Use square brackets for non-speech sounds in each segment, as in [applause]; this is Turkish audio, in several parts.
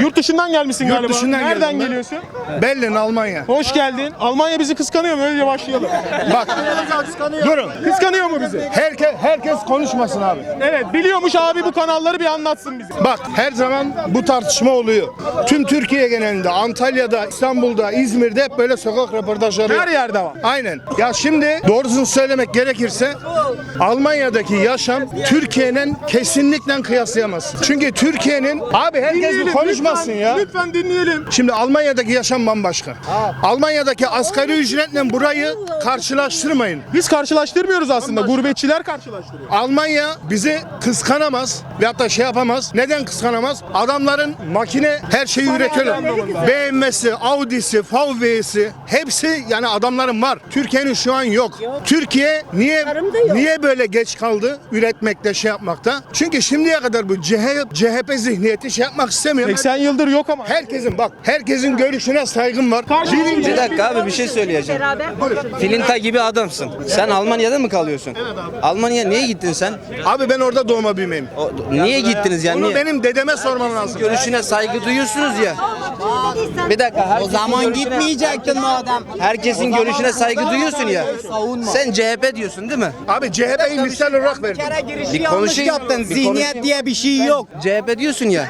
Yurt dışından gelmişsin Yurt galiba. dışından Nereden geldim ben. geliyorsun? Berlin, Almanya. Hoş geldin. Almanya bizi kıskanıyor mu? Öyle başlayalım. Bak. Durun. Kıskanıyor mu bizi? Herkes herkes konuşmasın abi. Evet biliyormuş abi bu kanalları bir anlatsın bize. Bak her zaman bu tartışma oluyor. Tüm Türkiye genelinde, Antalya'da, İstanbul'da, İzmir'de hep böyle sokak röportajları. Her yerde var. Aynen. Ya şimdi doğrusunu söylemek gerekirse Almanya'daki yaşam Türkiye'nin kesinlikle kıyaslayamazsın. Çünkü Türkiye'nin abi herkes Dinleyelim, konuşmasın lütfen, ya. Lütfen dinleyelim. Şimdi Almanya'daki yaşam bambaşka. Almanya'daki asgari ücretle burayı karşılaştırmayın. Biz karşılaştırmıyoruz aslında. Gurbetçiler karşılaştırıyor. Almanya bizi kıskanamaz ve hatta şey yapamaz. Neden kıskanamaz? Adamların makine her şeyi üretiyorlar. BMW'si, Audi'si, VW'si hepsi yani adamların var. Türkiye'nin şu an yok. Türkiye niye niye böyle geç kaldı üretmekte şey yapmakta? Çünkü şimdiye kadar bu CHP, CHP zihniyeti şey yapmak istemiyor. 80 yıldır yok ama. Herkesin bak herkesin görüşüne saygım var. Bir dakika abi bir şey söyleyeceğim. Filinta gibi adamsın. Sen Almanya'da mı kalıyorsun? Almanya'ya niye gittin sen? Abi ben orada doğma büyümeyim. O- niye gittiniz yani? Bunu Niye? benim dedeme sorman lazım. Görüşüne saygı duyuyorsunuz ya. Bir dakika. O zaman gitmeyecektin madem. Herkesin görüşüne saygı duyuyorsun ya. Sen CHP diyorsun değil mi? Abi CHP'yi misal olarak verdim. Bir kere girişi Bir yanlış konuşayım, yaptın. bir Zihniyet diye bir şey yok. CHP diyorsun ya.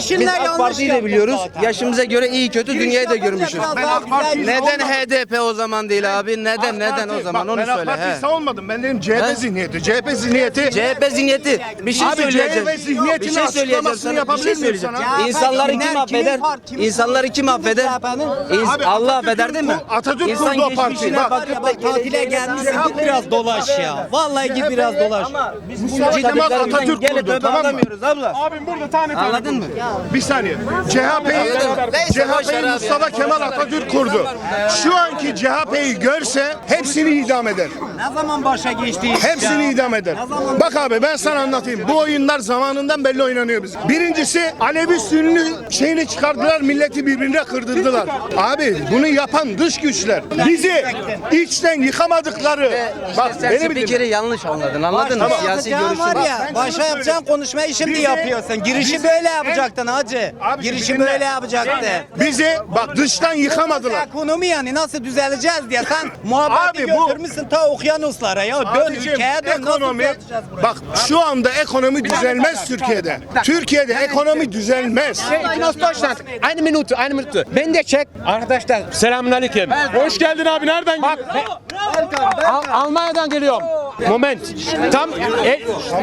Biz yanlış AK Parti'yi de biliyoruz. zaten. Yaşımıza göre iyi kötü dünyayı da görmüşüz. Biraz daha güzel Neden HDP o zaman değil abi? Neden neden o zaman onu ben AK söyle. Parti'yi he. savunmadım. Ben dedim CHP Ben- zihniyeti. CHP zihniyeti. CHP zihniyeti. Bir şey Abi söyleyeceğim. CHP zihniyetinin Bir şey söyleyeceğim açıklamasını sana. Bir yapabilir şey miyim söyleyeceğim. sana? İnsanları kim kimin affeder? kimin- İnsanları kim affeder? CHP'nin? İns- Abi Allah Atatürk'ün affeder değil mi? kur- Atatürk İnsan kurdu o partiyi. Bak. bakıp da tatile geleceğine gelmişsin git biraz dolaş ya. Vallahi git biraz dolaş. Biz Mustafa Kemal yaşadıklarımızdan Atatürk gelip kurdu, öbe tamam mı? alamıyoruz abla. Abim burada tane tane. Anladın mı? Bir saniye. CHP'yi CHP'yi Mustafa. Kemal Atatürk kurdu. Şu anki CHP'yi görse hepsini idam eder. Ne zaman başa geçti? Hepsini idam eder. Bak abi ben sana anlatayım. Bu oyunlar zamanından belli oynanıyor bizim. Birincisi Alevi Sünni şeyini çıkardılar milleti birbirine kırdırdılar. Abi bunu yapan dış güçler. Bizi içten yıkamadıkları. Bak Sen beni bir spikeri yanlış anladın. Anladın mı? Siyasi görüşü var var. ya. Başa yapacağın konuşmayı şimdi yapıyorsun. Girişi böyle yapacaktın hacı. Abi Girişi dinle. böyle yapacaktın. Bizi bak dıştan yıkamadılar. Ekonomi yani nasıl düzeleceğiz diye sen [laughs] muhabbeti Abi bu- götürmüşsün ta okyanuslara ya. Dön Abicim, ülkeye dön. Nasıl ekonomi düzelteceğiz burayı? bak şu anda ekonomi düzelmez Türkiye'de. Türkiye'de ekonomi düzelmez. Deutschland. Eine Minute, eine Minute. Ben de çek. Arkadaşlar selamünaleyküm. Hoş geldin abi. Nereden Bak Al- Almanya'dan geliyorum. Moment. Tam e,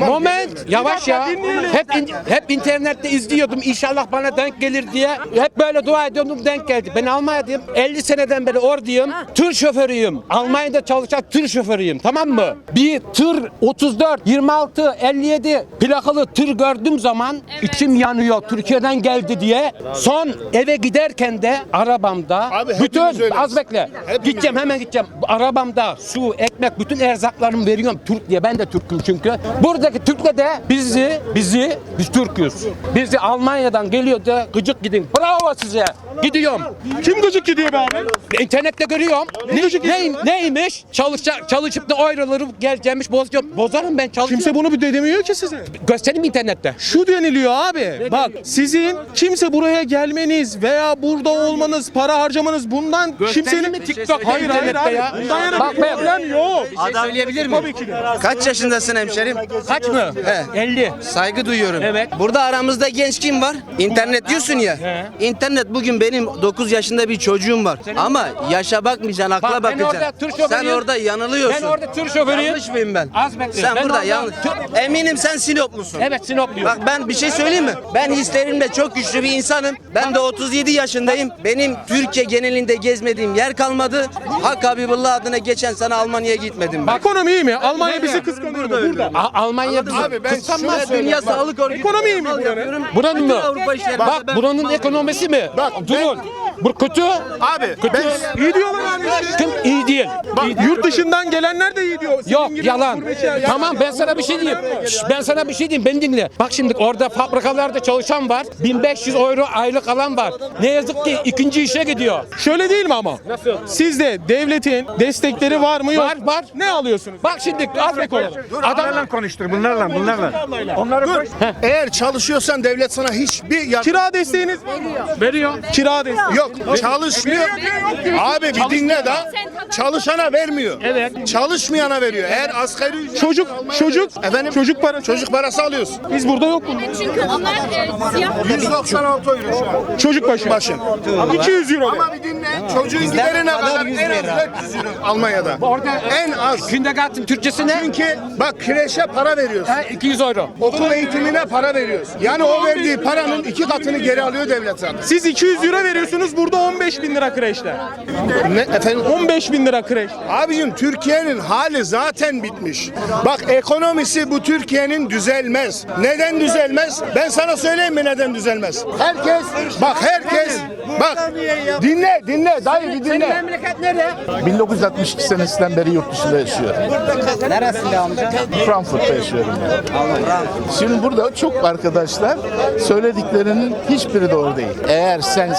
moment. Yavaş ya. Hep in- hep internette izliyordum. İnşallah bana denk gelir diye. Hep böyle dua ediyordum denk geldi. Ben Almanya'dayım. 50 seneden beri oradayım. Tır şoförüyüm. Almanya'da çalışan tır şoförüyüm. Tamam mı? Bir tır 34, 26, 57 plakalı tır gördüğüm zaman içim yanıyor. Türkiye'den geldi diye. Son eve giderken de arabamda Abi hepimiz bütün öyleyiz. az bekle. Hepimiz. Gideceğim hemen gideceğim. Arabamda su, ekmek, bütün erzaklarımı veriyorum Türk diye. Ben de Türk'üm çünkü. Buradaki Türk'le de bizi, bizi, biz Türk'üz. Bizi Almanya'dan geliyor da gıcık gidin. Bravo size. Gidiyorum. Kim gıcık gidiyor be abi? İnternette görüyorum. Ne, ney, neymiş? Çalışacak, çalışıp da euroları geleceğimiş bozacağım. Bozarım ben çalışıyorum. Kimse bunu bir de demiyor ki size. Göstereyim mi internette. Şu deniliyor abi. Bak sizin kimse buraya gelmeniz veya burada olmanız, para harcamanız bundan kimsenin mi TikTok'ta, hayır hayır internette abi. ya? Bundan yana Bak bir be. problem yok. Şey söyleyebilir miyim? Kaç yaşındasın hemşerim? Kaç mı? He. 50. Saygı duyuyorum. Evet. Burada aramızda genç kim var? İnternet diyorsun ya. İnternet bugün benim 9 yaşında bir çocuğum var. Ama yaşa bakmayacaksın, akla Bak, ben bakacaksın. orada tır şoförüyüm. Sen orada yanılıyorsun. Ben orada tır şoförüyüm. Yanlış mıyım ben? Az bekle. Sen Ben burada orada yanlış. Eminim sen Sinoplusun. Evet Sinopluyum. Bak ben bir şey söyleyeyim mi? Ben hislerimle çok güçlü bir insanım. Ben de 37 yaşındayım. Benim Türkiye genelinde gezmediğim yer kalmadı. Hak Habibullah adına geçen sene Almanya'ya gitmedim ben. Ekonomi iyi mi? Almanya bizi kıskanıyor. Burada. burada. A- Almanya bizi Abi ben kıskanmaz. Dünya Sağlık Örgütü. Ekonomi mi buranın? Buranın mı? Avrupa işleri. Bak buranın ekonomisi mi? Bak, Durun. Bu kötü. Abi ben İyi diyorlar abi işte. Kim iyi değil. Bak yurt dışından gelenler de iyi diyor. Senin Yok gibi yalan. gurbetçiler- Tamam ben sana bir şey diyeyim. Şş, Ben sana bir şey diyeyim. Beni dinle. Bak şimdi orada fabrikalarda çalışan var. 1500 euro aylık alan var. Ne yazık ki ikinci işe gidiyor. Şöyle değil mi ama? Nasıl? Sizde devletin destekleri var mı yok? Var, var. Ne alıyorsunuz? Bak şimdi Afrika Adam konuştur bunlarla bunlarla. Onları konuş. eğer çalışıyorsan devlet sana hiçbir yardım Kira desteğiniz veriyor. kira desteği. yok. Çalışmıyor. Abi bir dinle da çalışana vermiyor. Evet. Çalışmayana veriyor. Eğer asgari ücret Çocuk çocuk efendim çocuk parası. çocuk parası alıyorsun. Biz burada yok mu? Çünkü onlar e, siyah 196 euro şu an. Çocuk başı. Başı. 200 euro. Ama bir dinle. Çocuğun gideri ne kadar? En az 400 euro Almanya'da. en az. Kindergarten Türkçesi ne? Çünkü bak kreşe para veriyorsun. Ha, 200 euro. Okul eğitimine para veriyorsun. Yani o verdiği paranın iki katını geri alıyor devlet zaten. Siz 200 euro veriyorsunuz burada 15 bin lira kreşte. Ne efendim? 15 bin lira kreş. Abicim Türkiye'nin hali zaten bitmiş. Bak ekonomisi bu Türkiye'nin düzelmez. Neden düzelmez? Ben sana söyleyeyim mi neden düzelmez? Herkes, bak herkes, bak dinle dinle dayı bir dinle. Memleket nerede? 1962 senesinden beri yurt dışında yaşıyorum. Neresinde amca? Frankfurt'ta yaşıyorum ben. Şimdi burada çok arkadaşlar söylediklerinin hiçbiri doğru değil. Eğer sen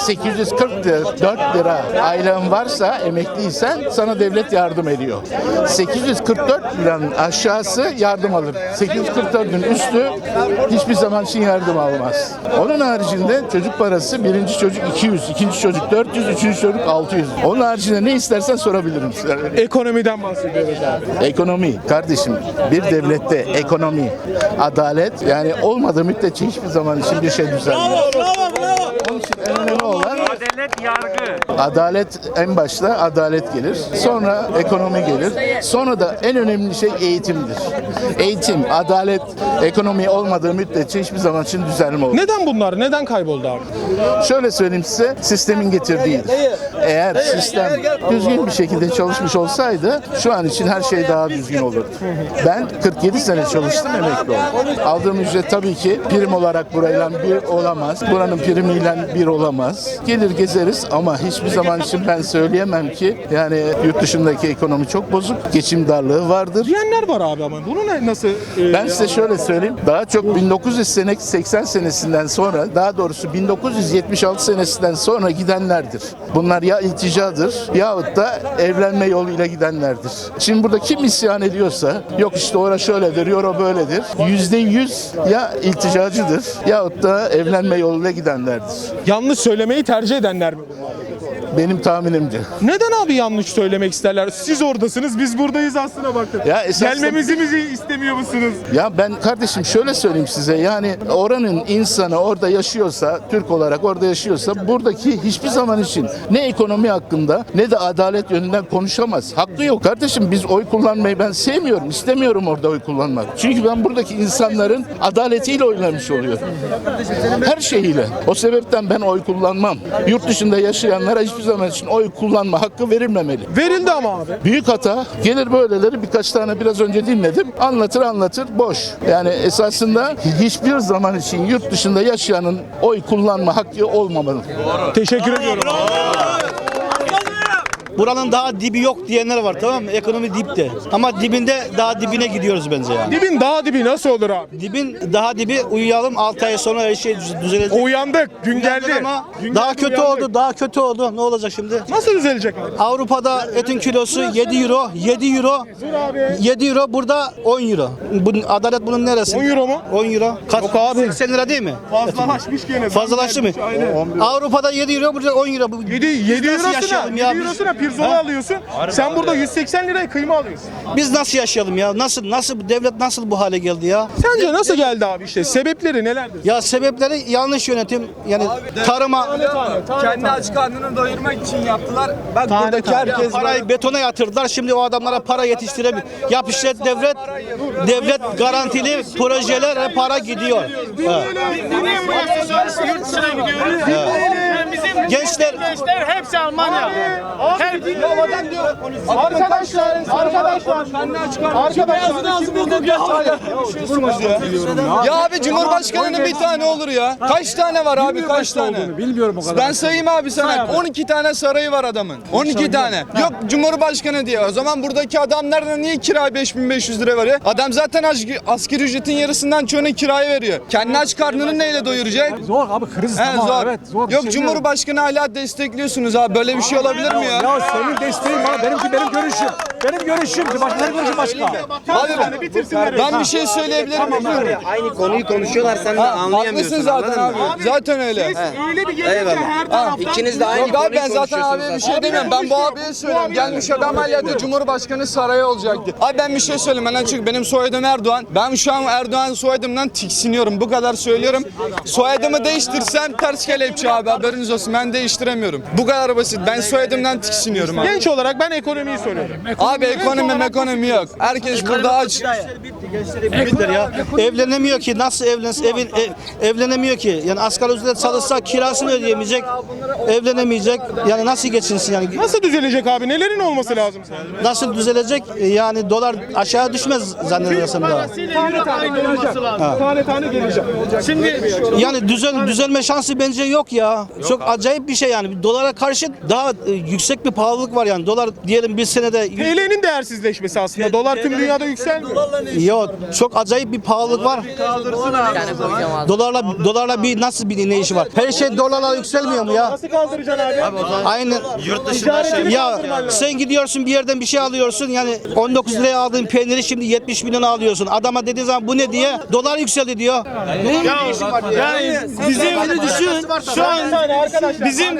844 lira ailen varsa emekliysen sana devlet yardım ediyor. 844 liranın aşağısı yardım alır. 844'ün üstü hiçbir zaman için yardım almaz. Onun haricinde çocuk parası birinci çocuk 200, ikinci çocuk 400, üçüncü çocuk 600. Onun haricinde ne istersen sorabilirim size. Ekonomiden bahsediyoruz abi. Ekonomi kardeşim bir devlette ekonomi, adalet yani olmadığı müddetçe hiçbir zaman için bir şey düzelmez. Onun için en önemli olan Adalet yargı. adalet en başta adalet gelir. Sonra ekonomi gelir. Sonra da en önemli şey eğitimdir. Eğitim, adalet, ekonomi olmadığı müddetçe hiçbir zaman için düzelme olmaz. Neden bunlar? Neden kayboldu abi? Şöyle söyleyeyim size, sistemin getirdiğidir. Eğer sistem düzgün bir şekilde çalışmış olsaydı şu an için her şey daha düzgün olurdu. Ben 47 sene çalıştım, emekli oldum. Aldığım ücret tabii ki prim olarak burayla bir olamaz. Buranın primiyle bir olamaz. Gelir gezeriz ama hiçbir zaman için ben söyleyemem ki yani yurt dışındaki ekonomi çok bozuk, geçim darlığı vardır. Diyenler var abi ama bunu ne, nasıl? e, Ben size şöyle söyleyeyim. Daha çok 1980 senesinden sonra, daha doğrusu 1976 senesinden sonra gidenlerdir. Bunlar ya ilticadır yahut da evlenme yoluyla gidenlerdir. Şimdi burada kim isyan ediyorsa, yok işte ora şöyledir, yora böyledir. Yüzde yüz ya ilticacıdır yahut da evlenme yoluyla gidenlerdir. yanlış söylemeyi tercih edenler mi? Benim tahminimce. Neden abi yanlış söylemek isterler? Siz oradasınız, biz buradayız aslına bakın. Ya esasında- Gelmemizi mi istemiyor musunuz? Ya ben kardeşim şöyle söyleyeyim size yani oranın insanı orada yaşıyorsa Türk olarak orada yaşıyorsa buradaki hiçbir zaman için ne ekonomi hakkında ne de adalet yönünden konuşamaz. Hakkı yok kardeşim biz oy kullanmayı ben sevmiyorum istemiyorum orada oy kullanmak. Çünkü ben buradaki insanların adaletiyle oynamış oluyorum. Her şeyiyle. O sebepten ben oy kullanmam. Yurt dışında yaşayanlara hiçbir zaman için oy kullanma hakkı verilmemeli. Verildi ama abi. Büyük hata. Gelir böyleleri birkaç tane biraz önce dinledim. Anlatır anlatır boş. Yani esasında hiçbir zaman için yurt dışında yaşayanın oy kullanma hakkı olmamalı. Teşekkür ediyorum. Buranın daha dibi yok diyenler var tamam mı? Ekonomi dipte. Ama dibinde daha dibine gidiyoruz bence yani. Dibin daha dibi nasıl olur abi? Dibin daha dibi uyuyalım 6 ay sonra her şey düz- düzelecek. Uyandık, gün geldi. Ama Gün daha geldi, kötü uyandık. oldu, daha kötü oldu. Ne olacak şimdi? Nasıl düzelecek abi? Avrupa'da etin kilosu 7 euro, 7 euro, 7 euro burada 10 euro. Bu, adalet bunun neresi? 10 euro mu? 10 euro. Kaç? Yok abi. 80 lira değil mi? Fazlalaşmış gene. Fazlalaştı mı? Avrupa'da 7 euro, burada 10 euro. Bu- 7, biz 7 nasıl eurosuna, yaşayalım 7 ya? Biz- eurosuna pirzola alıyorsun. Sen burada 180 liraya kıyma alıyorsun. Biz nasıl yaşayalım ya? Nasıl nasıl devlet nasıl bu hale geldi ya? Sence nasıl geldi abi işte? Sebepleri nelerdir? Ya sebepleri yanlış yönetim. Yani tarıma Kendi aç karnını doyurmak için yaptılar. Bak buradaki herkes parayı betona yatırdılar. Şimdi o adamlara para yetiştiremiyor. Yap işlet devlet devlet garantili projelere para gidiyor. Ha. Gençler gençler hepsi Almanya. Hep, Arkadaşlar, arkadaşlar, Ya abi Cumhurbaşkanının bir tane olur ya. Kaç tane var abi kaç tane? Bilmiyorum o kadar. Ben sayayım abi sana. 12 tane sarayı var adamın. 12 tane. Yok Cumhurbaşkanı diye. O zaman buradaki adamlar niye kira 5500 lira veriyor? Adam zaten asgari, ücretin yarısından çoğunu kiraya veriyor. Kendi aç karnını neyle doyuracak? Zor abi kriz He, tamam zor. evet zor. Yok şey Cumhurbaşkanı hala destekliyorsunuz abi. Böyle bir şey olabilir mi ya? Ya senin desteğin bana benimki benim görüşüm. Benim görüşüm. Başkaları görüşü başka. Abi ben bir şey söyleyebilir miyim? Aynı konuyu konuşuyorlar sen de Haklısın anlayamıyorsun. zaten abi. Zaten öyle. Eyvallah. İkiniz de aynı konuyu ben zaten abiye bir şey demiyorum. Ben bu abiye söylüyorum. Gelmiş adam diyor Cumhurbaşkanı sarayı olacaktı. Abi ben bir şey söyleyeyim. Ben açık benim soyadım Erdoğan. Ben şu an Erdoğan soyadımdan tiksiniyorum. Bu kadar söylüyorum. Soyadımı değiştirsem ters kelepçe abi haberiniz olsun. Ben değiştiremiyorum. Bu kadar basit. Ben soyadımdan tiksiniyorum abi. genç olarak ben ekonomiyi soruyorum. Abi ekonomi ekonomi yok. Herkes burada aç. Bitler ya. Evlenemiyor ki nasıl evlensin evin ev- evlenemiyor ki. Yani asgari ücret çalışsa kirasını ödeyemeyecek. Evlenemeyecek. Yani nasıl geçinsin yani? Nasıl düzelecek abi? Nelerin olması lazım sence? Nasıl düzelecek? Yani dolar aşağı düşmez zannedersem daha. Tane tane geleceğim. Tane tane geleceğim. Şimdi yani düzel düzelme şansı bence yok ya. Çok acayip bir şey yani. Dolara karşı daha e, yüksek bir pahalılık var yani. Dolar diyelim bir senede yüz- TL'nin değersizleşmesi aslında. Dolar tüm dünyada yükselmiyor. Yok çok acayip bir pahalılık var. Dolarla dolarla bir nasıl bir ne işi var? Her şey dolarla yükselmiyor mu ya? Nasıl kaldıracaksın abi? Aynı yurt dışında ya sen gidiyorsun bir yerden bir şey alıyorsun yani 19 liraya aldığın peyniri şimdi 70 milyona alıyorsun. Adama dediği zaman bu ne diye dolar yükseldi diyor. Yani bizim düşün şu an bizim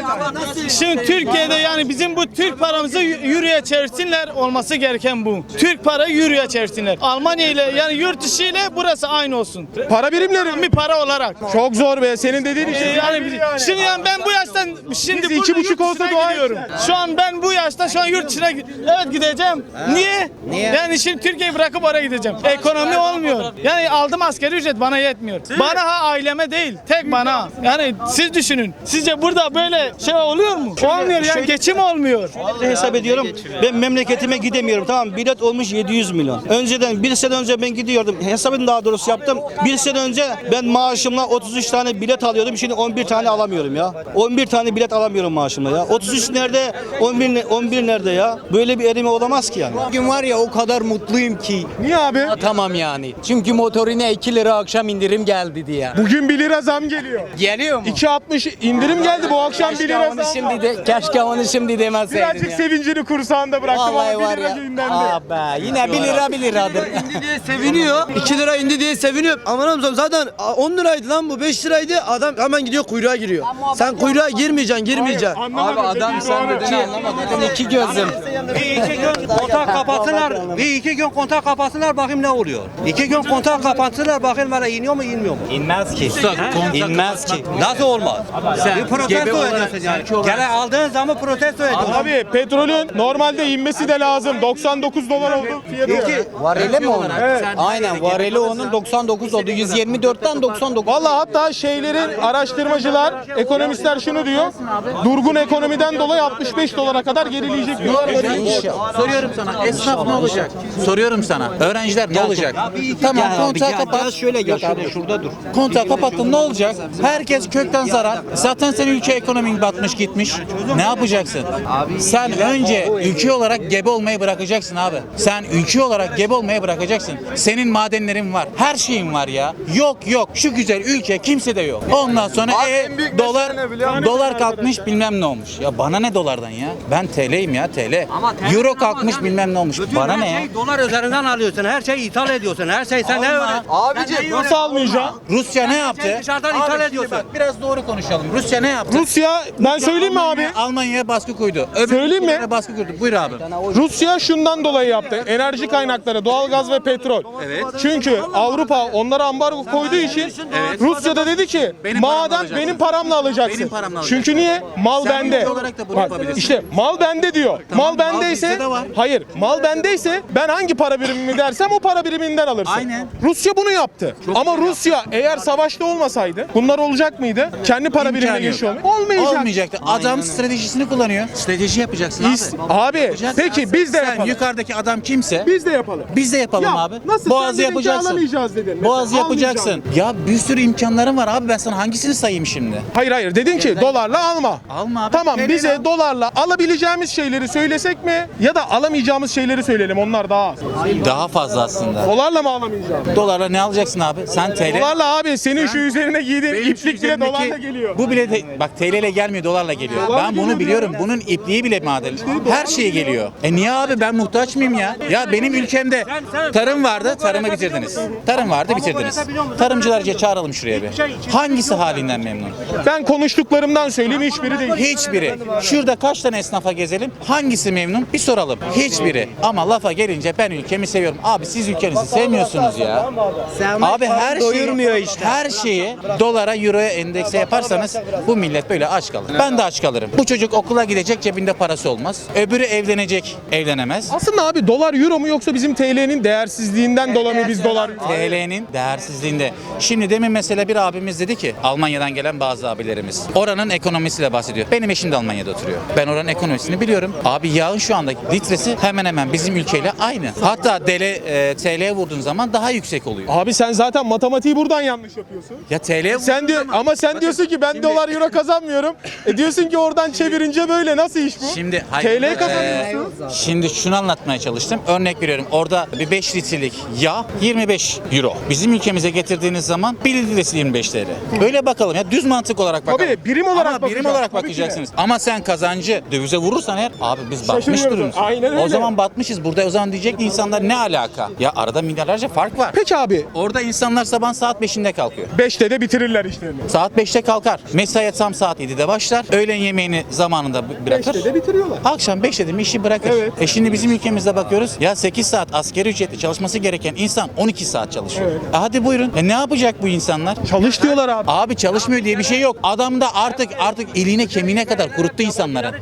şimdi Türkiye'de yani bizim bu Türk paramızı yürüye çevirsinler olması gereken bu. Türk para yürüye çevirsinler. Almanya ile yani yurt dışı ile burası aynı olsun. Para birimleri Bir para olarak. Çok zor be. Senin dediğin Ee, işte. yani biz- şimdi yani ben bu yaştan şimdi Biz iki buçuk olsa dua gidiyorum. Şu an ben bu yaşta şu an yurt dışına evet gideceğim. Niye? Niye? Yani şimdi Türkiye'yi bırakıp oraya gideceğim. Ekonomi olmuyor. Yani aldım askeri ücret bana yetmiyor. Bana ha aileme değil. Tek bana. Yani siz düşünün. Sizce burada böyle şey oluyor mu? Olmuyor yani geçim olmuyor. hesap ediyorum. Ben memleketime gidemiyorum. Tamam bilet olmuş 700 milyon. Önceden bir sene önce ben gidiyordum. Hesabını daha doğrusu yaptım. Bir sene önce ben maaşımla 33 tane bilet alıyordum. Şimdi 11 tane alamıyorum ya. 11 tane bilet alamıyorum maaşımla ya. 33 nerede? 11 ne- 11 nerede ya? Böyle bir erime olamaz ki yani. Bugün var ya o kadar mutluyum ki. Niye abi? Tamam yani. Çünkü motorine 2 lira akşam indirim geldi diye. Bugün 1 lira zam geliyor. Geliyor mu? 2.60 indirim geldi bu akşam 1 Keşke lira onu zam. şimdi de keşke onu şimdi demeseydin Birazcık ya. sevincini kursağında bıraktım Vallahi ama 1 var lira ya. be, yine 1 lira 1 liradır. diye seviniyor. [laughs] 2 lira indi diye seviniyor. Aman Allah'ım zaten 10 liraydı lan bu 5 liraydı. Adam hemen gidiyor kuyruğa giriyor. Sen kuyruğa girmeyeceksin, girmeyeceksin. Anlamadım. Adam sen dedin anlamadın iki gözüm. Bir iki gün kontak kapatsınlar. Bir iki gün kontak kapatsınlar bakayım ne oluyor. İki gün kontak kapatsınlar bakayım böyle iniyor mu inmiyor mu? İnmez ki. İnmez ki. Nasıl olmaz? bir protesto ediyorsun yani. Gene aldığın zaman protesto ediyorsun. Abi petrolün normalde inmesi de lazım. 99 dolar oldu fiyatı. Vareli mi onun? Aynen vareli onun 99 oldu. 124'ten 99. Valla hatta şeylerin araştırmacılar, ekonomistler şunu diyor. Durgun ekonomiden dolayı 65 dolara kadar gerileyecek diyorlar. Soruyorum sana esnaf ne olacak? Soruyorum sana. Öğrenciler ne olacak? Tamam kontağı kapat. şöyle gel şöyle şurada dur. Kontağı kapattın ne olacak? Herkes kökten zarar. Zaten senin ülke ekonomin batmış gitmiş. Ne yapacaksın? Sen önce ülke olarak gebe olmayı bırakacaksın abi. Sen ülke olarak gebe olmayı bırakacaksın. Senin madenlerin var. Her şeyin var ya. Yok yok. Şu güzel ülke kimsede yok. Ondan sonra Abi e, en büyük dolar mesele ne biliyor musun? dolar kalkmış bilmem ne olmuş. Ya bana ne dolardan ya? Ben TL'yim ya TL. Euro kalkmış bilmem ne olmuş. Bana her ne ya? şey dolar üzerinden alıyorsun. Her şeyi ithal ediyorsun. Her şey sen ne öyle? Abicim Nasıl almayacaksın? Rusya ne yaptı? dışarıdan ithal ediyorsun. bak, Biraz doğru konuşalım. Rusya ne yaptı? Rusya ben söyleyeyim mi abi? Almanya- Almanya'ya baskı koydu. Öbür Söyleyeyim mi? ülkelere baskı koydu. Buyur abi. Rus Rusya şundan dolayı yaptı. Enerji kaynakları, doğalgaz ve petrol. Evet. Çünkü Avrupa onlara ambargo koyduğu için Evet. Rusya da dedi ki Benim paramla maden alacaksın. benim paramla alacaksın. Benim paramla Çünkü alacaksın. niye? Mal Sen bende. ülke olarak da bunu Bak, yapabilirsin. İşte mal bende diyor. Tamam, mal mal bendeyse bizde de var. hayır. Mal bendeyse ben hangi para birimimi dersem o para biriminden alırsın. Aynen. Rusya bunu yaptı. Ama Rusya eğer savaşta olmasaydı bunlar olacak mıydı? Kendi para birimine İmkanı yok. geçiyor mu? Olmayacak. Olmayacaktı. Adam stratejisini kullanıyor. Strateji yapacaksın İs- abi. abi Yapacaksın. peki biz de Sen yapalım. yukarıdaki adam kimse Biz de yapalım. biz de yapalım Ya, abi. nasıl? Boğazı Sen dedin ki yapacaksın. alamayacağız dedin. Mesela Boğazı yapacaksın. Ya bir sürü imkanların var abi. Ben sana hangisini sayayım şimdi? Hayır hayır dedin ki dolarla alma. Alma abi. Tamam TL bize al. dolarla alabileceğimiz şeyleri söylesek mi ya da alamayacağımız şeyleri söyleyelim onlar daha az. Daha fazla aslında. Dolarla mı alamayacağız? Dolarla ne alacaksın abi? Sen TL. Dolarla abi senin şu üzerine giydiğin iplik bile dolarla geliyor. Bu bile de, bak TL ile gelmiyor dolarla geliyor. Dolarla ben bunu geliyor biliyorum. Bunun ipliği bile madem. Her şeye geliyor. E niye abi ben muhtaç mıyım ya? Ya benim ülkemde tarım vardı, tarımı bitirdiniz. Tarım vardı, bitirdiniz. Tarımcılarca çağıralım şuraya bir. Hangisi halinden memnun? Ben konuştuklarımdan söyleyeyim hiçbiri değil. Hiçbiri. Şurada kaç tane esnafa gezelim? Hangisi memnun? Bir soralım. Hiçbiri. Ama lafa gelince ben ülkemi seviyorum. Abi siz ülkenizi sevmiyorsunuz ya. Abi her şeyi, her şeyi dolara, euroya endekse yaparsanız bu millet böyle aç kalır. Ben de aç kalırım. Bu çocuk okula gidecek cebinde parası olmaz. Öbürü evlenecek, evlenemez. Aslında abi dolar euro mu yoksa bizim TL'nin değersizliğinden dolayı mı biz dolar TL'nin değersizliğinde. Şimdi demin mesela bir abimiz dedi ki Almanya'dan gelen bazı abilerimiz. Oranın ekonomisiyle bahsediyor. Benim eşim de Almanya'da oturuyor. Ben oranın ekonomisini biliyorum. Abi yağın şu anda litresi hemen hemen bizim ülkeyle aynı. Hatta DL, e, TL'ye vurduğun zaman daha yüksek oluyor. Abi sen zaten matematiği buradan yanlış yapıyorsun. Ya TL'ye Sen diyor ama sen diyorsun ki ben dolar euro kazanmıyorum. E diyorsun ki oradan çevirince böyle nasıl iş bu? Şimdi hayır, TL kazanıyorsun. eee, şimdi şunu anlatmaya çalıştım. Örnek veriyorum. Orada bir 5 litrelik yağ 25 euro. Bizim ülkemize getirdiğiniz zaman 1 litresi 25 TL. Öyle bakalım ya düz mantık olarak bakalım. Tabii, birim olarak Ama birim bakacağız. olarak Tabii ki de. bakacaksınız. Ama sen kazancı dövize vurursan eğer abi biz batmış Şaşırıyoruz. durumuz. Aynen O öyle. zaman batmışız. Burada o zaman diyecek ki insanlar ne alaka? Ya arada milyarlarca fark var. Peki abi Orada insanlar sabah saat 5'inde kalkıyor. 5'te de bitirirler işlerini. Saat 5'te kalkar. Mesai tam saat 7'de başlar. Öğlen yemeğini zamanında b- bırakır. 5'te de bitiriyorlar. Akşam 5 dedim işi bırakır. Evet. E şimdi bizim ülkemizde bakıyoruz. Ya 8 saat askeri ücretli çalışması gereken insan 12 saat çalışıyor. Evet. E hadi buyurun. E ne yapacak bu insanlar? Çalış diyorlar abi. Abi çalışmıyor diye bir şey yok. Adam da artık artık iliğine kemiğine kadar kuruttu insanları.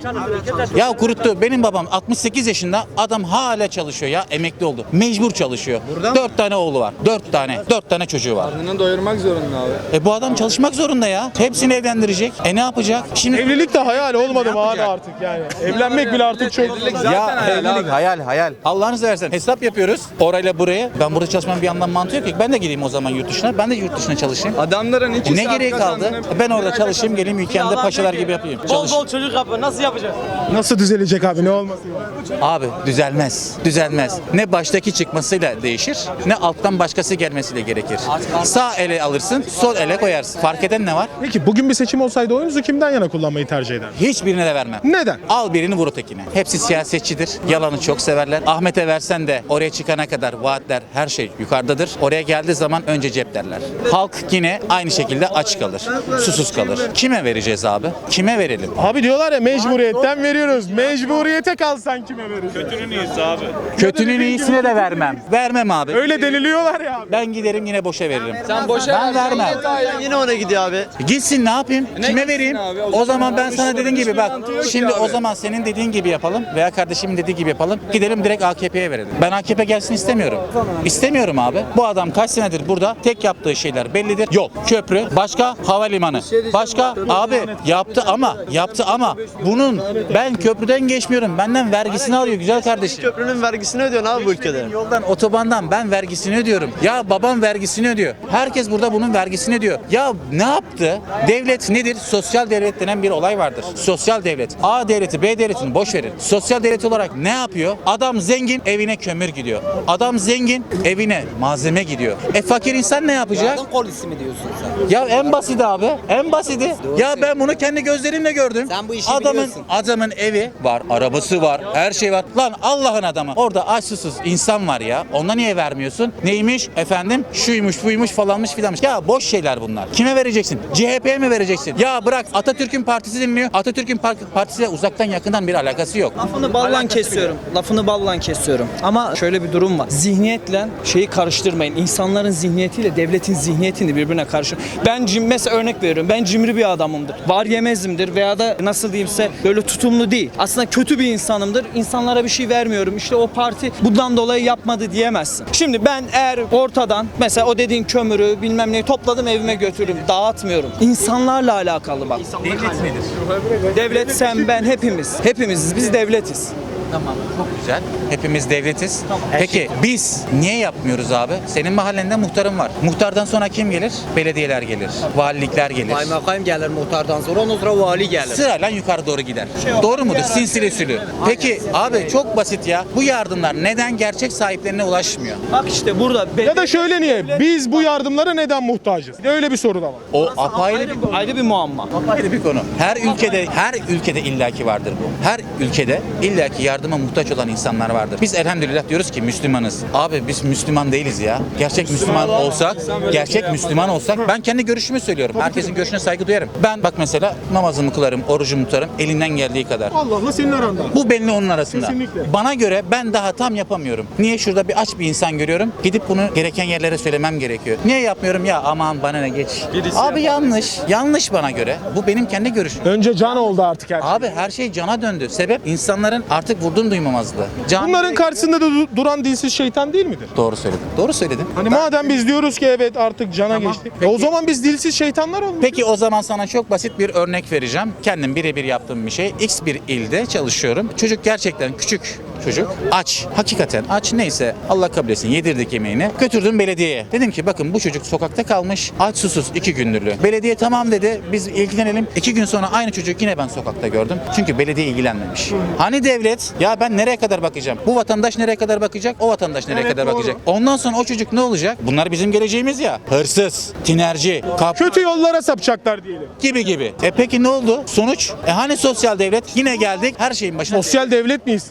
Ya kuruttu. Benim babam 68 yaşında adam hala çalışıyor ya emekli oldu. Mecbur çalışıyor. 4 tane oğlu var. 4 tane. 4 tane çocuğu var. Karnını doyurmak zorunda abi. E bu adam çalışmak zorunda ya. Hepsini evlendirecek. E ne yapacak? Şimdi Evlilik de hayal olmadı mı abi artık yani. Evlenmek bile artık çok... ya evlilik hayal hayal. Allah'ını seversen hesap yapıyoruz. Orayla buraya. Ben burada çalışmam bir yandan mantığı yok ki. Ben de gideyim o zaman yurt dışına. Ben de yurt dışına çalışayım. Adamların iki ne saat gereği kaldı? kazandığını- E ben orada çalışayım, geleyim ülkemde paşalar gibi yapayım. Çalış. çocuk yapın nasıl yapacağız? Nasıl düzelecek abi ne olmasın? Abi düzelmez. Düzelmez. Ne baştaki çıkmasıyla değişir, ne alttan başkası gelmesiyle gerekir. Sağ ele alırsın, sol ele koyarsın. Fark eden ne var? Peki bugün bir seçim olsaydı oyunuzu kimden yana kullanmayı tercih eder? Hiçbirine de vermem. Neden? Al birini vur ötekine. Hepsi siyasetçidir. Yalanı çok severler. Ahmet'e versen de oraya çıkana kadar vaatler her şey yukarıdadır. Oraya geldiği zaman önce cep derler. Halk yine aynı şekilde aç kalır. Susuz kalır. Kime vereceğiz abi? Kime verelim? Abi diyorlar ya mecburiyetten veriyoruz. Mecburiyete kalsan kime vereceksin? Kötünün iyisine de vermem. Vermem abi. Öyle deniliyorlar ya abi. Ben giderim yine boşa veririm. Sen boşa Ben versen vermem. yine daha- Yine ona gidiyor abi. Gitsin ne yapayım? Kime vereyim? abi? O zaman ben sana Üç- dediğim gibi bak. Şimdi o abi. zaman senin dediğin gibi yapalım veya kardeşimin dediği gibi yapalım. Gidelim direkt AKP'ye verelim. Ben AKP gelsin istemiyorum. İstemiyorum abi. Bu adam kaç senedir burada tek yaptığı şeyler bellidir. Yol, köprü, başka havalimanı. Başka abi yaptı ama yaptı ama bunun ben köprüden geçmiyorum. Benden vergisini alıyor güzel kardeşim. Köprünün vergisini ödüyorsun abi bu ülkede. Yoldan, otobandan ben vergisini ödüyorum. Ya babam vergisini ödüyor. Herkes burada bunun vergisini ödüyor. Ya ne yaptı? Devlet nedir? Sosyal devlet denen bir olay vardır. Sosyal devlet. A devleti, B devletini boş verin. Sosyal devlet olarak ne yapıyor? Adam zengin evine kömür gidiyor. Adam zengin evine malzeme gidiyor. E fakir insan ne yapacak? polisi mi diyorsun sen? Ya en basiti abi. En basiti. ya ben bunu kendi gözlerimle gördüm. Sen bu işi adamın biliyorsun. adamın evi var, arabası var, her şey var. Lan Allah'ın adamı. Orada aç susuz insan var ya. Ona niye vermiyorsun? Neymiş? Efendim şuymuş, buymuş falanmış filanmış. Ya boş şeyler bunlar. Kime vereceksin? CHP'ye mi vereceksin? Ya bırak Atatürk'ün partisi deniliyor. Atatürk'ün par- partisiyle uzaktan yakından bir alakası yok. Lafını ballan kesiyorum. Lafını balla kesiyorum. Ama şöyle bir durum var. Zihniyetle şeyi karıştırmayın. İnsanların zihniyetiyle devletin zihniyetini birbirine karıştır. Ben cim mesela örnek veriyorum. Ben cimri bir adamımdır. Var yemezimdir veya da nasıl diyeyimse böyle tutumlu değil. Aslında kötü bir insanımdır. İnsanlara bir şey vermiyorum. İşte o parti bundan dolayı yapmadı diyemezsin. Şimdi ben eğer ortadan mesela o dediğin kömürü bilmem neyi topladım evime götürdüm. Dağıtmıyorum. İnsanlarla alakalı bak. Devlet nedir? Devlet sen ben hepimiz. Hepimiziz. Biz devletiz. Tamam çok güzel. Hepimiz devletiz. Peki biz niye yapmıyoruz abi? Senin mahallende muhtarın var. Muhtardan sonra kim gelir? Belediyeler gelir. Valilikler gelir. Kaymakam gelir muhtardan sonra ondan sonra vali gelir. Sırayla yukarı doğru gider. Doğru mudur? Sinsili usulü. Peki abi çok basit ya. Bu yardımlar neden gerçek sahiplerine ulaşmıyor? Bak işte burada Ya da şöyle niye? Biz bu yardımlara neden muhtacız? Bir de öyle bir soru da var. O apayrı bir ayrı, ayrı bir muamma. apayrı bir konu. Her ülkede her ülkede illaki vardır bu. Her ülkede illaki yardıma muhtaç olan insanlar vardır. Biz elhamdülillah diyoruz ki Müslümanız. Abi biz Müslüman değiliz ya. Gerçek Müslüman olsak, gerçek Müslüman olsak ben kendi görüşümü söylüyorum. Herkesin görüşüne saygı duyarım. Ben bak mesela namazımı kılarım, orucumu tutarım elinden geldiği kadar. Allah'la senin aranda. Bu benimle onun arasında. Kesinlikle. Bana göre ben daha tam yapamıyorum. Niye şurada bir aç bir insan görüyorum? Gidip bunu gereken yerlere söylemem gerekiyor. Niye yapmıyorum? Ya aman bana ne geç. Abi yanlış. Yanlış bana göre. Bu benim kendi görüşüm. Önce can oldu artık her şey. Abi her şey cana döndü. Sebep insanların artık vurdum duymamazlığı. Can... Bunların karşısında da du- duran dilsiz şeytan değil midir? Doğru söyledin. Doğru söyledin. Hani madem biz diyoruz ki evet artık cana geçtik. E o zaman biz dilsiz şeytanlar olmuş. Peki o zaman sana çok basit bir örnek vereceğim. Kendim birebir yaptığım bir şey. X bir ilde çalışıyorum. Çocuk gerçekten küçük çocuk. Aç. Hakikaten aç. Neyse Allah kabul etsin. Yedirdik yemeğini. Götürdüm belediyeye. Dedim ki bakın bu çocuk sokakta kalmış. Aç susuz iki gündürlüğü. Belediye tamam dedi. Biz ilgilenelim. İki gün sonra aynı çocuk yine ben sokakta gördüm. Çünkü belediye ilgilenmemiş. Hani devlet? Ya ben nereye kadar bakacağım? Bu vatandaş nereye kadar bakacak? O vatandaş nereye Evet, kadar doğru. bakacak? Ondan sonra o çocuk ne olacak? Bunlar bizim geleceğimiz ya. Hırsız, tinerci, kap Kötü yollara sapacaklar diyelim. gibi gibi. E peki ne oldu? Sonuç? E hani sosyal devlet? Yine geldik her şeyin başına. Sosyal devlet miyiz?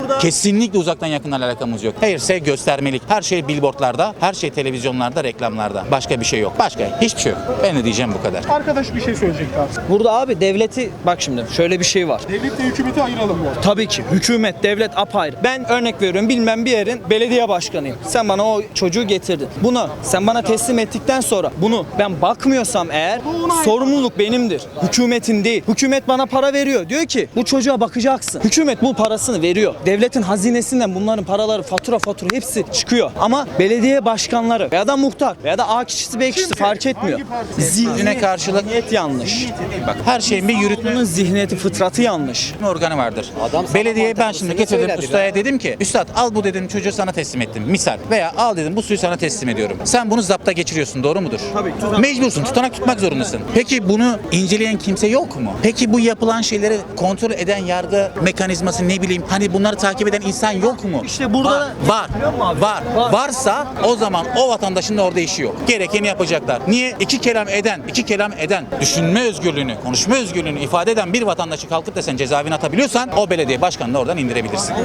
Kesinlikle uzaktan yakından alakamız yok. Hayırse göstermelik. Her şey billboardlarda, her şey televizyonlarda, reklamlarda. Başka bir şey yok. Başka hiçbir şey yok. Ben ne diyeceğim bu kadar. Arkadaş bir şey söyleyecekti abi. Burada abi devleti bak şimdi şöyle bir şey var. Devletle hükümeti ayıralım bu arada. Tabii ki hükümet, devlet apayrı. Ben örnek veriyorum bilmem bir yerin belediye başkanıyım. Sen bana o çocuğu getirdin. Bunu sen bana teslim ettikten sonra bunu ben bakmıyorsam eğer sorumluluk benimdir. Hükümetin değil. Hükümet bana para veriyor. Diyor ki bu çocuğa bakacaksın. Hükümet bu parasını veriyor. Devletin hazinesinden bunların paraları fatura fatura hepsi çıkıyor. Ama belediye başkanları veya da muhtar veya da A kişisi B kişisi fark etmiyor. Zihnine karşılık Zihniyet yanlış. bak her şeyin bir yürütme Bunun zihniyeti fıtratı yanlış. organı vardır. Belediye ben şimdi getirdim ustaya dedim ki üstad al bu dedim çocuğu sana teslim ettim misal veya al dedim bu suyu sana teslim ediyorum. Sen bunu zapta geçiriyorsun doğru mudur? Tabii. Mecbursun tutanak tutmak zorundasın. Peki bunu inceleyen kimse yok mu? Peki bu yapılan şeyleri kontrol eden yargı mekanizması ne bileyim hani bunları takip eden insan yok mu? İşte burada var, var, var, Var. Varsa o zaman o vatandaşın da orada işi yok. Gerekeni yapacaklar. Niye? İki kelam eden, iki kelam eden, düşünme özgürlüğünü, konuşma özgürlüğünü ifade eden bir vatandaşı kalkıp da sen cezaevine atabiliyorsan o belediye başkanını oradan indirebilirsin.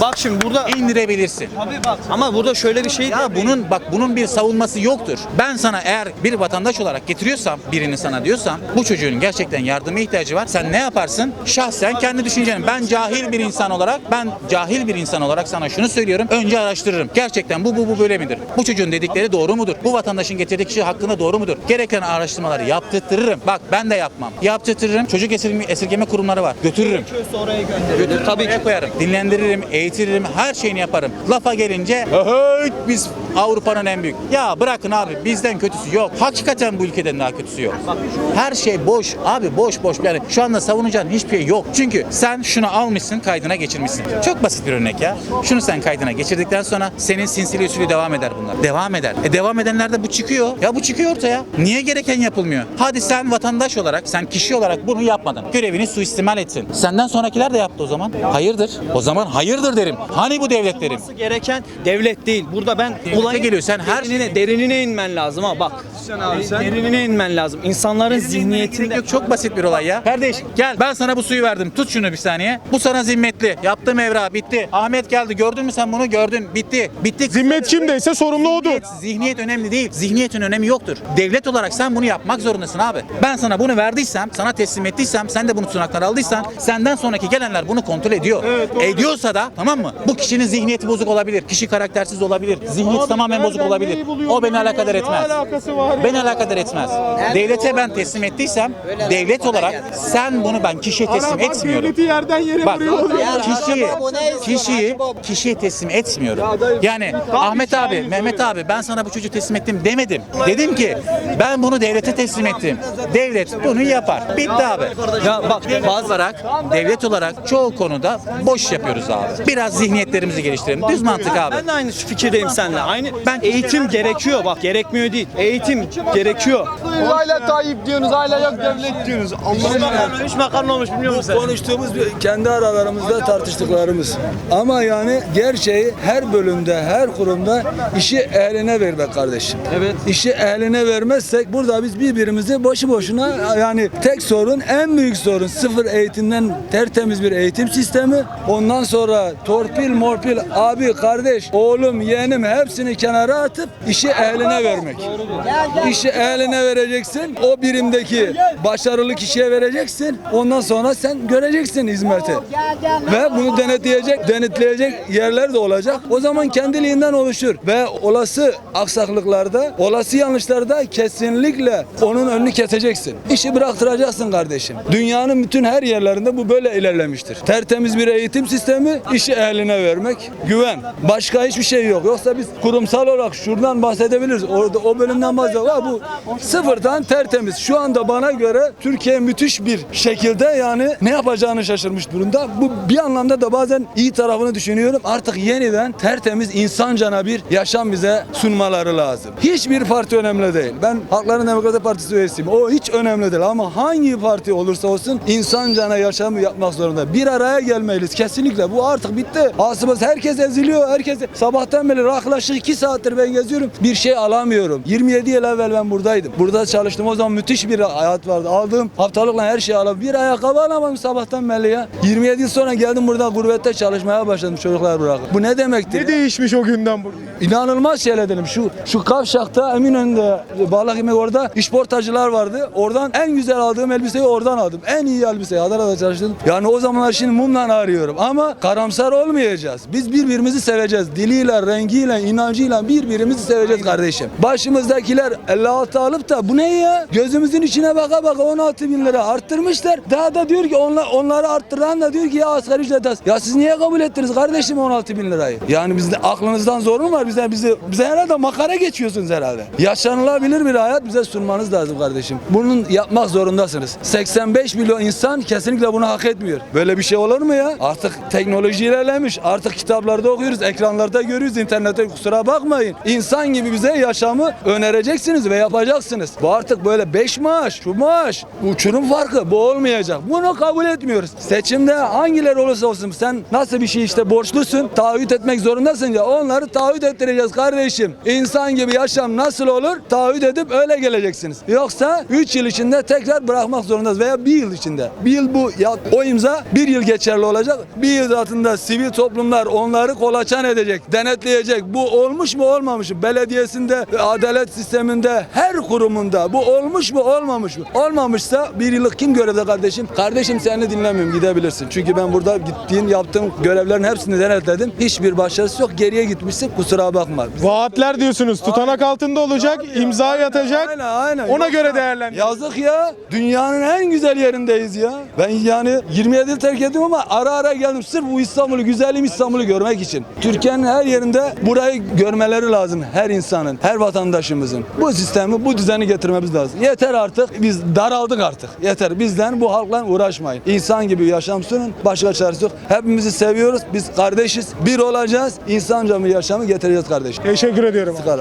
Bak şimdi burada İndirebilirsin. Abi bak ama burada şöyle bir şey Ya bunun bak bunun bir savunması yoktur. Ben sana eğer bir vatandaş olarak getiriyorsam birini sana diyorsam bu çocuğun gerçekten yardıma ihtiyacı var. Sen ne yaparsın? Şahsen kendi düşüncenin. Ben cahil bir insan olarak ben cahil bir insan olarak sana şunu söylüyorum. Önce araştırırım. Gerçekten bu bu bu böyle midir? Bu çocuğun dedikleri doğru mudur? Bu vatandaşın getirdiği kişi hakkında doğru mudur? Gereken araştırmaları yaptırtırırım. Bak ben de yapmam. Yaptırtırırım. Çocuk esirgeme, esirgeme kurumları var. Götürürüm. oraya gönderilir. Tabii ki. koyarım. Dinlendiririm, eğitiririm, her şeyini yaparım. Lafa gelince "Öhöt, biz Avrupa'nın en büyük. Ya bırakın abi bizden kötüsü yok. Hakikaten bu ülkeden daha kötüsü yok. Her şey boş abi boş boş. Yani şu anda savunacağın hiçbir şey yok. Çünkü sen şunu almışsın kaydına geçirmişsin. Çok basit bir örnek ya. Şunu sen kaydına geçirdikten sonra senin sinsili usulü devam eder bunlar. Devam eder. E devam edenlerde bu çıkıyor. Ya bu çıkıyor ortaya. Niye gereken yapılmıyor? Hadi sen vatandaş olarak, sen kişi olarak bunu yapmadın. Görevini suistimal etsin. Senden sonrakiler de yaptı o zaman. Hayırdır? O zaman hayırdır derim. Hani bu devlet derim. Gereken devlet değil. Burada ben Olayın geliyor. Sen her derinine, derinine inmen lazım ha bak. Derinine inmen lazım. İnsanların zihniyetinde Yok çok basit bir olay ya. Kardeş gel ben sana bu suyu verdim. Tut şunu bir saniye. Bu sana zimmetli. Yaptım evra bitti. Ahmet geldi gördün mü sen bunu gördün. Bitti. Bitti. Zimmet kimdeyse sorumlu odur. Zihniyet, zihniyet önemli değil. Zihniyetin önemi yoktur. Devlet olarak sen bunu yapmak zorundasın abi. Ben sana bunu verdiysem, sana teslim ettiysem, sen de bunu tutanaklar aldıysan, senden sonraki gelenler bunu kontrol ediyor. Ediyorsa da tamam mı? Bu kişinin zihniyeti bozuk olabilir. Kişi karaktersiz olabilir. Zihniyeti tamamen bozuk olabilir. O beni alakadar etmez. Beni alakadar etmez. Devlete ben teslim ettiysem, devlet olarak sen bunu ben kişiye teslim etmiyorum. yerden yere Bak kişiyi, kişiyi, kişiye teslim etmiyorum. Yani Ahmet abi, Mehmet abi ben sana bu çocuğu teslim ettim demedim. Dedim ki ben bunu devlete teslim ettim. Devlet bunu yapar. Bitti abi. ya bak Bazı olarak, devlet olarak çoğu konuda boş yapıyoruz abi. Biraz zihniyetlerimizi geliştirelim. Düz mantık abi. Ben de aynı fikirdeyim seninle. Aynı ben eğitim gerekiyor bak gerekmiyor değil. Eğitim gerekiyor. Hala Tayyip diyorsunuz, hala yok devlet diyorsunuz. Allah'ım Üç makarna olmuş biliyor musun? Konuştuğumuz kendi aralarımızda tartıştıklarımız. Ama yani gerçeği her bölümde, her kurumda işi ehline vermek kardeşim. Evet. İşi ehline vermezsek burada biz birbirimizi boşu boşuna yani tek sorun en büyük sorun sıfır eğitimden tertemiz bir eğitim sistemi. Ondan sonra torpil morpil abi kardeş oğlum yeğenim hepsini kenara atıp işi ehline vermek. İşi ehline vereceksin. O birimdeki başarılı kişiye vereceksin. Ondan sonra sen göreceksin hizmeti. Ve bunu denetleyecek, denetleyecek yerler de olacak. O zaman kendiliğinden oluşur. Ve olası aksaklıklarda, olası yanlışlarda kesinlikle onun önünü keseceksin. İşi bıraktıracaksın kardeşim. Dünyanın bütün her yerlerinde bu böyle ilerlemiştir. Tertemiz bir eğitim sistemi, işi eline vermek, güven. Başka hiçbir şey yok. Yoksa biz kurumsal olarak şuradan bahsedebiliriz. Orada o bölümden bahsedebiliriz. Ama Bu sıfırdan tertemiz. Şu anda bana göre Türkiye müthiş bir şekilde yani ne yapacağını şaşırmış durumda. Bu bir anlamda da bazen iyi tarafını düşünüyorum. Artık yeniden tertemiz insancana bir yaşam bize sunmaları lazım. Hiçbir parti önemli değil. Ben Halkların Demokratik Partisi üyesiyim. O hiç önemli değil ama hangi parti olursa olsun insancana yaşamı yapmak zorunda. Bir araya gelmeliyiz kesinlikle. Bu artık bitti. Aslında herkes eziliyor. Herkes sabahtan beri raklaşık 2 saattir ben geziyorum. Bir şey alamıyorum. 27 yıl evvel ben buradaydım. Burada çalıştım. O zaman müthiş bir hayat vardı. Aldığım haftalıkla her şeyi alıp bir ayakkabı alamadım sabahtan beri ya. 27 yıl sonra geldim burada gurbette çalışmaya başladım çocuklar bırakıp. Bu ne demektir? Ne değişmiş o günden bugün? İnanılmaz şeyler dedim. Şu şu kavşakta Eminönü'nde balık yemek orada işportacılar vardı. Oradan en güzel aldığım elbiseyi oradan aldım. En iyi elbiseyi Adana'da çalıştım. Yani o zamanlar şimdi mumla arıyorum ama karamsar olmayacağız. Biz birbirimizi seveceğiz. Diliyle, rengiyle, inancıyla birbirimizi seveceğiz kardeşim. Başımızdakiler 56 alıp da bu ne ya? Gözümüzün içine baka baka 16 bin lira arttırmışlar. Daha da diyor ki onlar, onları arttıran da diyor ki ya asgari ücret az. Ya siz niye kabul ettiniz kardeşim 16 bin lirayı? Yani bizde aklınızdan zor mu var? Bize, bize, bize herhalde makara geçiyorsunuz herhalde. Yaşanılabilir bir hayat bize sunmanız lazım kardeşim. Bunun yapmak zorundasınız. 85 milyon insan kesinlikle bunu hak etmiyor. Böyle bir şey olur mu ya? Artık teknoloji ilerlemiş. Artık kitaplarda okuyoruz, ekranlarda görüyoruz, internette kusura bakmayın. İnsan gibi bize yaşamı önereceksiniz ve yapacaksınız. Bu artık böyle 5 maaş, şu maaş, uçurum farkı bu olmayacak. Bunu kabul etmiyoruz. Seçimde hangileri olursa olsun sen nasıl bir şey işte borçlusun, taahhüt etmek zorundasın ya onları taahhüt ettireceğiz kardeşim. İnsan gibi yaşam nasıl olur? Taahhüt edip öyle geleceksiniz. Yoksa 3 yıl içinde tekrar bırakmak zorundayız veya 1 yıl içinde. Bir yıl bu ya, o imza bir yıl geçerli olacak. Bir yıl altında sivil toplumlar onları kolaçan edecek, denetleyecek. Bu olmuş mu olmamış mı? Belediyesinde, adalet sisteminde, her kurumunda bu olmuş mu olmamış mı? Olmamışsa bir yıllık kim görevde kardeşim? Kardeşim seni dinlemiyorum gidebilirsin. Çünkü ben burada gittiğin yaptığım görevlerin hepsini denetledim. Hiçbir başarısı yok. Geriye gitmişsin kusura bakma. Vaatler diyorsunuz. Tutanak altında olacak, imza atacak. Aynen aynen. Ona Yoksa- göre değerlendir. Yazık ya. Dünyanın en güzel yerindeyiz ya. Ben yani 27 yıl terk ettim ama ara ara geldim sırf bu İstanbul'u, güzelim İstanbul'u görmek için. Türkiye'nin her yerinde burayı görmeleri lazım. Her insanın, her vatandaşımızın. Bu sistemi, bu düzeni getirmemiz lazım. Yeter artık. Biz daraldık artık. Yeter. Bizden bu halkla uğraşmayın. İnsan gibi yaşam sunun. Başka çaresi yok. Hepimizi seviyoruz. Biz kardeşiz. Bir olacağız. İnsanca bir yaşamı getireceğiz kardeşim. Teşekkür ediyorum. Bu kadar.